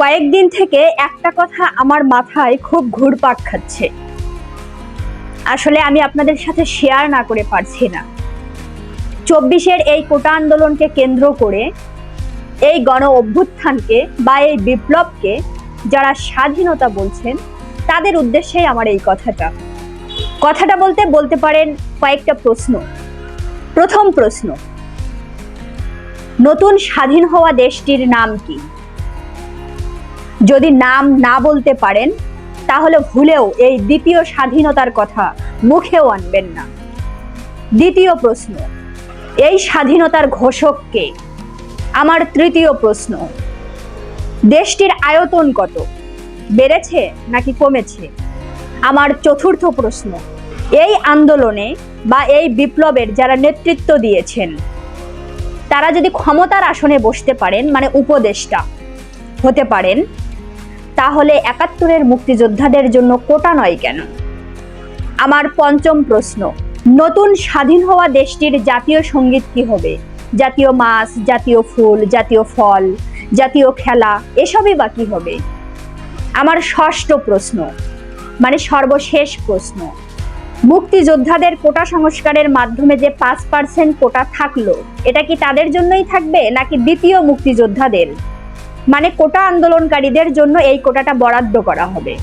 কয়েকদিন থেকে একটা কথা আমার মাথায় খুব ঘুরপাক খাচ্ছে। আসলে আমি আপনাদের সাথে শেয়ার না করে পারছি না। চব্বিশের এই কোটা আন্দোলনকে কেন্দ্র করে এই গণ অভ্যুত্থানকে বা এই বিপ্লবকে যারা স্বাধীনতা বলছেন, তাদের উদ্দেশ্যেই আমার এই কথাটা। কথাটা বলতে বলতে পারেন কয়েকটা প্রশ্ন। প্রথম প্রশ্ন, নতুন স্বাধীন হওয়া দেশটির নাম কি? যদি নাম না বলতে পারেন, তাহলে ভুলেও এই দ্বিতীয় স্বাধীনতার কথা মুখেও আনবেন না। দ্বিতীয় প্রশ্ন, এই স্বাধীনতার ঘোষক কে? আমার তৃতীয় প্রশ্ন, দেশটির আয়তন কত? বেড়েছে নাকি কমেছে? আমার চতুর্থ প্রশ্ন, এই আন্দোলনে বা এই বিপ্লবের যারা নেতৃত্ব দিয়েছেন, তারা যদি ক্ষমতার আসনে বসতে পারেন মানে উপদেষ্টা হতে পারেন তাহলে একাত্তরের মুক্তিযোদ্ধাদের জন্য কোটা নয় কেন? আমার পঞ্চম প্রশ্ন, নতুন স্বাধীন হওয়া দেশটির জাতীয় সংগীত কি হবে? জাতীয় মাছ, জাতীয় ফুল, জাতীয় ফল, জাতীয় খেলা, এসবই বা কি হবে? আমার ষষ্ঠ প্রশ্ন মানে সর্বশেষ প্রশ্ন, মুক্তিযোদ্ধাদের কোটা সংস্কারের মাধ্যমে যে পাঁচ পার্সেন্ট কোটা থাকল, এটা কি তাদের জন্যই থাকবে নাকি দ্বিতীয় মুক্তিযোদ্ধাদের? মানে কোটা আন্দোলনকারীদের জন্য এই কোটাটা বরাদ্দ করা হবে।